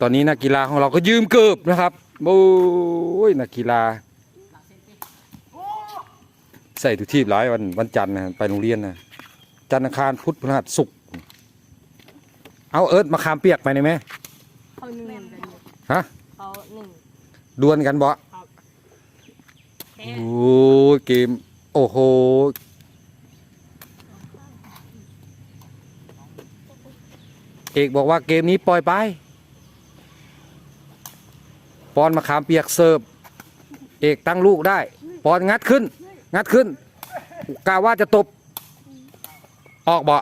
ตอนนี้นักกีฬาของเราก็ยืมเกือบนะครับโอ้ยนักกีฬา ใส่ทุกทีหลายวันวันจันทร์นะไปโรงเรียนนะจันทร์อังคารพุธพฤหัสศุกร์เอาเอิร์ธมาขามเปียกไปได้ไหมเขาหนึ่งกันอยู่ฮะเขาหนึ่งดวลกันบ่แพ้โอ้ยเกม โอ้โหเอกบอกว่าเกมนี้ปล่อยไป ปอนมาขามเปียกเสิร์ฟเอกตั้งลูกได้ปอนงัดขึ้น งัดขึ้นกาว่าจะตบ ออกบ่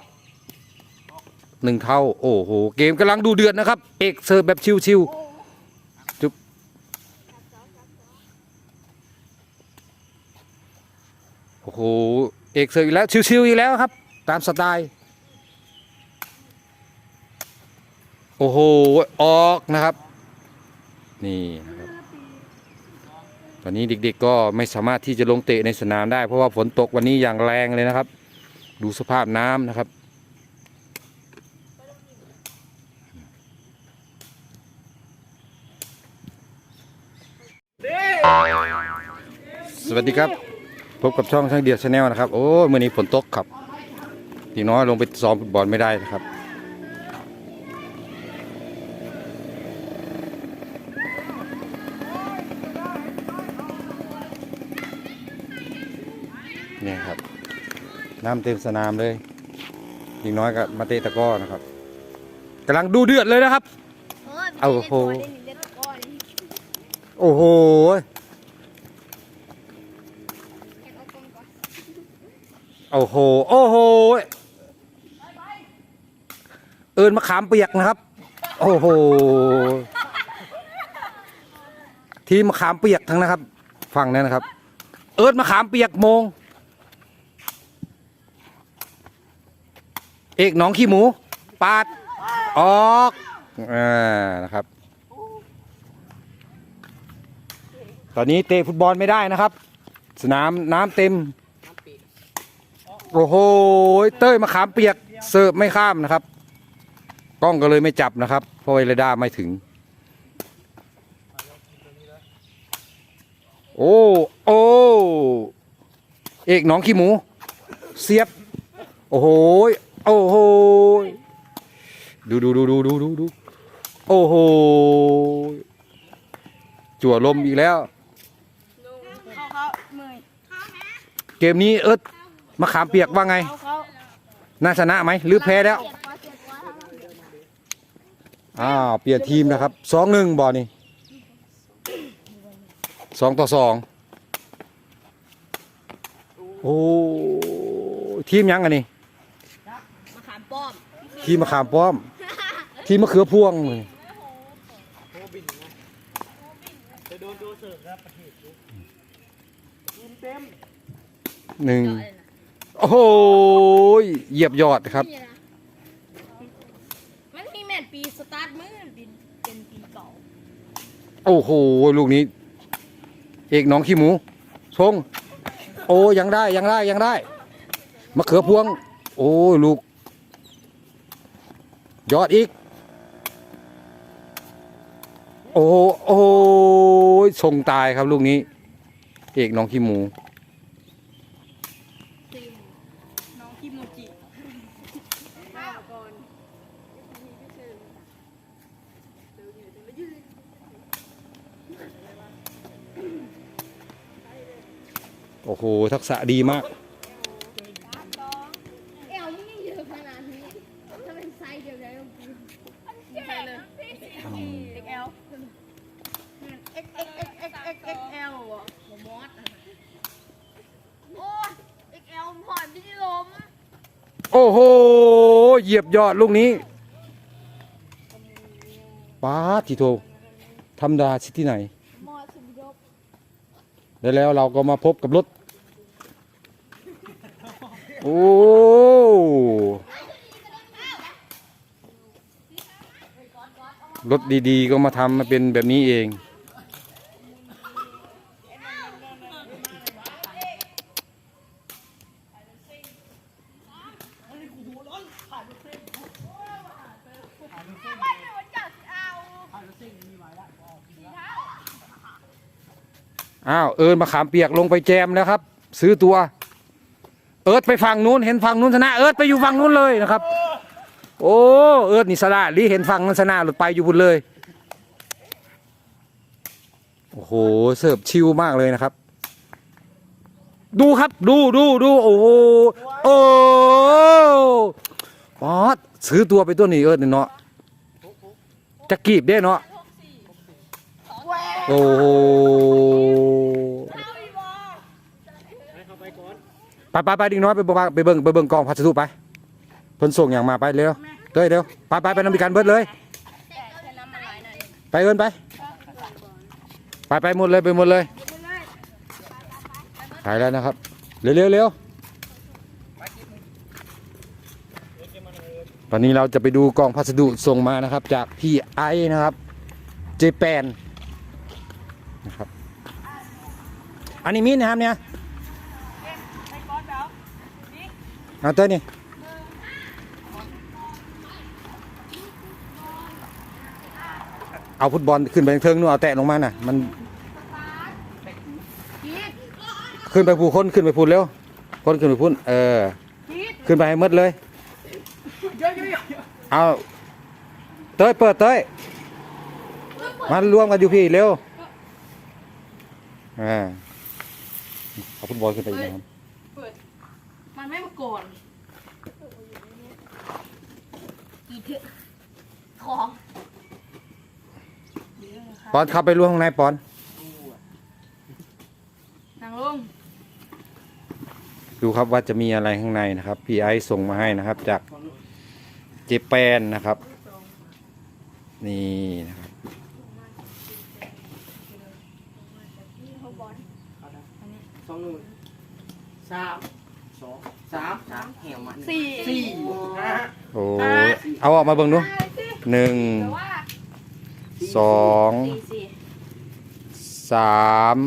หนึ่งเท่า โอ้โห เกมกำลังดูเดือดนะครับ เอกเสิร์ฟแบบชิวๆจุ๊บโอ้โห เอกเสิร์ฟอีกแล้วชิวๆอีกแล้วครับ ตามสไตล์ โอ้โห ออกนะครับ นี่นะครับ ตอนนี้เด็กๆก็ไม่สามารถที่จะลงเตะในสนามได้ เพราะว่าฝนตกวันนี้อย่างแรงเลยนะครับ ดูสภาพน้ำนะครับสวัสดีครับ พบกับช่องช่างเดียวชาแนลนะครับ โอ้ยมื่อนี้ฝนตกครับทีน้อยลงไปซ้อมฟุตบอลไม่ได้นะครับ เนี่ยครับ น้ำเต็มสนามเลยทีน้อยก็มาเตะตะกร้อนะครับกำลังดูเดือดเลยนะครับ เอาโหโอ้โหโอ้โห โอ้โห เอินมะขามเปียกนะครับ โอ้โห ทีมมะขามเปียกทั้งนะครับฟังนั้นนะครับ เอินมะขามเปียกโมง เอกน้องขี้หมู ปาด ออกอ่านะครับ ตอนนี้เตะฟุตบอลไม่ได้นะครับ สนามน้ำเต็ม โอ้โห เต้ยมะขามเปียก เสิร์ฟไม่ข้ามนะครับ กล้องก็เลยไม่จับนะครับ เพราะเวลาด้าไม่ถึง โอ้ โอ้ เอกน้องขี้หมู เสียบ โอ้โห โอ้โหดูดูดูดูดูดูดูโอ้โหจั่วลมอีกแล้ว เขาเขาเมื่อยเกมนี้เอิร์ธมะขามเปียกว่าไง เขาเขาน่าชนะไหมหรือแพ้แล้วอ้าวเปลี่ยนทีมนะครับสองหนึ่งบอลนี่สองต่อสองโอ้ทีมยังอันนี้ ป้อมทีมมะขามป้อมทีมมะเขือพวงเลยหนึ่งโอ้โหเหยียบยอดครับ มันมีแมตช์ปีสตาร์ทมือเป็นเป็นปีเก่าโอ้โหลูกนี้ เอกหน้องขี้หมูชงโอ้ยังได้ยังได้ยังได้มะเขือพวง โอ้ยลูก ยอดอีก โอ้โหโอ้ยชงตายครับลูกนี้ เอกหน้องขี้หมูน้องคิโมจิโอ้โห ทักษะดีมาก เอวมึงยังเยอะขนาดนี้ถ้าเป็นไซส์เดียวกันก็คือ ใช่เลย XL X X X X X XL อะผมมอส โอ้ย XL ผ่อนพี่ลม โอ้โห เหยียบยอดลูกนี้ป้าทีโทธรรมดาชิที่ไหนมอสุดยบแล้วแล้วเราก็มาพบกับรถ โอ้รถดีๆ ก็มาทำมาเป็นแบบนี้เอง ไม่เป็นวันเกิดเอา อ้าวเอิญมาขามเปียกลงไปแจมแล้วครับ ซื้อตัว เอิร์ดไปฝั่งนู้นเห็นฝั่งนู้นชนะเอิร์ดไปอยู่ฝั่งนู้นเลยนะครับ โอ้เอิร์ดนี่สละลีเห็นฝั่งนั้นชนะหลุดไปอยู่พุ่นเลยโอ้โหเสิร์ฟชิลมากเลยนะครับ ดูครับดูดูดูโอ้โหโอ้ปอดซื้อตัวไปตัวนี้เอิร์ดเนาะจะกีบได้เนาะ โอ้โหไปไปไปดิ่งน้อยไปเบิ่งไปเบิ่งไปเบิ่งกองพัสดุไปเพิ่นส่งอย่างมาไปเร็วเด้ยเร็วไปไปไปนำพิการเบิดเลย ไปเอินไป ไปไปหมดเลยไปหมดเลยไปแล้วนะครับ เร็วเร็วเร็วตอนนี้เราจะไปดูกองพัสดุส่งมานะครับ จากพี่ไอนะครับ เจแปน นะครับ อันนี้มินนะครับเนี่ยเอาเต้ยนี่เอาฟุตบอลขึ้นไปเทิงนู่นเอาแตะลงมาน่ะ มันขึ้นไปผูคนขึ้นไปพูนเร็วคนขึ้นไปพูนเออ ขึ้นไปให้หมดเลยเอาเต้ยเปิดเต้ยมารวมกันอยู่พี่เร็ว อ่าเอาฟุตบอลขึ้นไปอีกนะครับมันไม่มาก่อนอีเถอะของปอนเข้าไปร่วมข้างในปอนนางลงดูครับว่าจะมีอะไรข้างในนะครับพี่ไอซ์ส่งมาให้นะครับ จากเจแปนนะครับ นี่นะครับ องหนึ่งสามสองสามสามแหวมาสี่สี่ห้าโอ้เอาออกมาเบิ่งดูหนึ่งสองสี่สี่สาม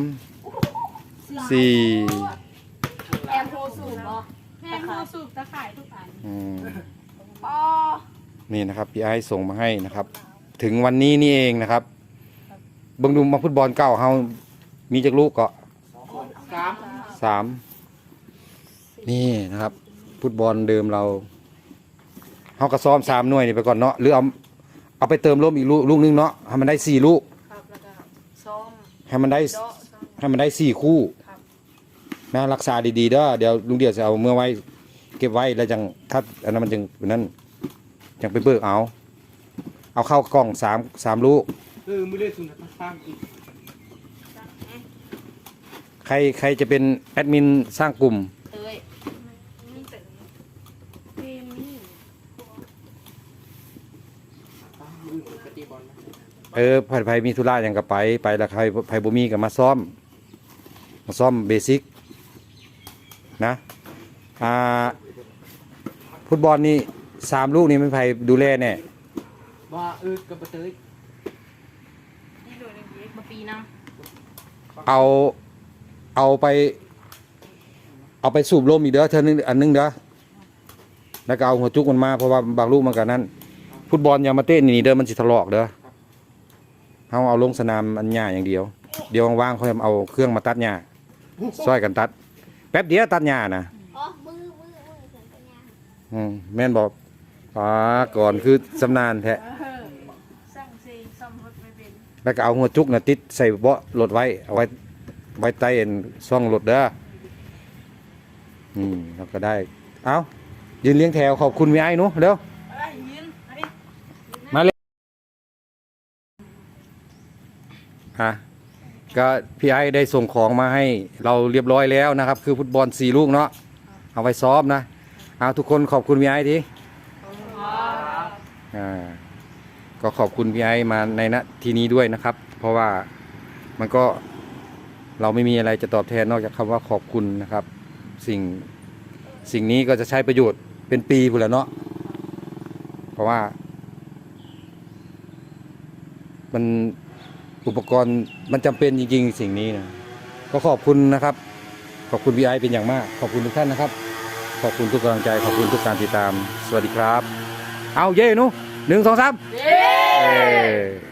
สี่แอมโทรสูบเหรอแม่งโทรสูบตะข่ายทุกอันอืมปอนี่นะครับพี่ไอซ์ส่งมาให้นะครับ ถึงวันนี้นี่เองนะครับเบิ่งดูมาฟุตบอลเก่าเฮามีจักลูกเกาะ สามสามนี่นะครับฟุตบอลเดิมเราเฮาก็ซ้อมสามหน่วยนี่ไปก่อนเนาะหรือเอาเอาไปเติมลมอีกลูกลูกนึงเนาะให้มันได้สี่ลูกครับแล้วก็ซ้อมให้มันได้เจาะให้มันได้สี่คู่ครับนะรักษาดีๆเด้อเดี๋ยวลุงเดียวจะเอาเมื่อไว้ เก็บไว้แล้วจังถ้าอันนั้นมันจึงนั่นจังไปเบิกเอา เอาเข้ากล่องสามสามลูก เออมือเล่นสุนัขสามอีก ใครใครจะเป็นแอดมินสร้างกลุ่ม เอ้ยนี่เป็นเกมนี่มือปฏิบอลเออไผไผมีธุระอย่างกับไป ไปแล้วใครไผบ่มีก็มาซ่อม มาซ่อมเบสิกนะอ่าฟุตบอลนี่สามลูกนี่มันไผดูแลแน่ว่าเออกับเตยนี่โดยหนึ่งเอ็กมาปีน้เอา เอาไป เอาไปสูบลมอีกเด้อเธอนึงอันนึงเด้อแล้วก็เอาหัวจุกมันมาเพราะว่าบางลูกมันกันนั้นฟุตบอลอย่ามาเต้นนี่เด้อมันสิทะลอกเด้อเอาเอาลงสนามอันหญ้าอย่างเดียว เดี๋ยวว่างๆค่อยเอาเครื่องมาตัดหญ้าซอยกันตัด แป๊บเดียวตัดหญ้านะอ๋อมือมือมือเสียงปัญญาอืมแม่นบอกอ่าก่อนคือสำนานแท้ำเออสร้างซีซ่อมรถไม่เป็นแล้วก็เอาหัวจุกน่ะติดใส่เบาะรถไว้เอาไว้ ไว้ใต้เอ็นช่องรถเด้ออืมแล้วก็ได้ เอายืนเลี้ยงแถวขอบคุณมีไอ้หนูเร็วอะไรยืนอันนี้มาเลยฮะก็พี่ไอ้ได้ส่งของมาให้เราเรียบร้อยแล้วนะครับ คือฟุตบอลสี่ลูกเนาะเอาไว้ซ้อมนะเอาทุกคนขอบคุณพี่ไอ้ทีอ่าก็ขอบคุณพี่ไอ้มาในณที่นี้ด้วยนะครับ เพราะว่ามันก็ เราไม่มีอะไรจะตอบแทนนอกจากคำว่าขอบคุณนะครับ สิ่งสิ่งนี้ก็จะใช้ประโยชน์เป็นปีพูนแล้วเนาะเพราะว่า มันอุปกรณ์มันจำเป็นจริง ๆ สิ่งนี้นะก็ขอบคุณนะครับ ขอบคุณพีไอเป็นอย่างมาก ขอบคุณทุกท่านนะครับ ขอบคุณทุกกำลังใจ ขอบคุณทุกการติดตาม สวัสดีครับ เอาเย่หนูหนึ่งสองสามเย้เอ้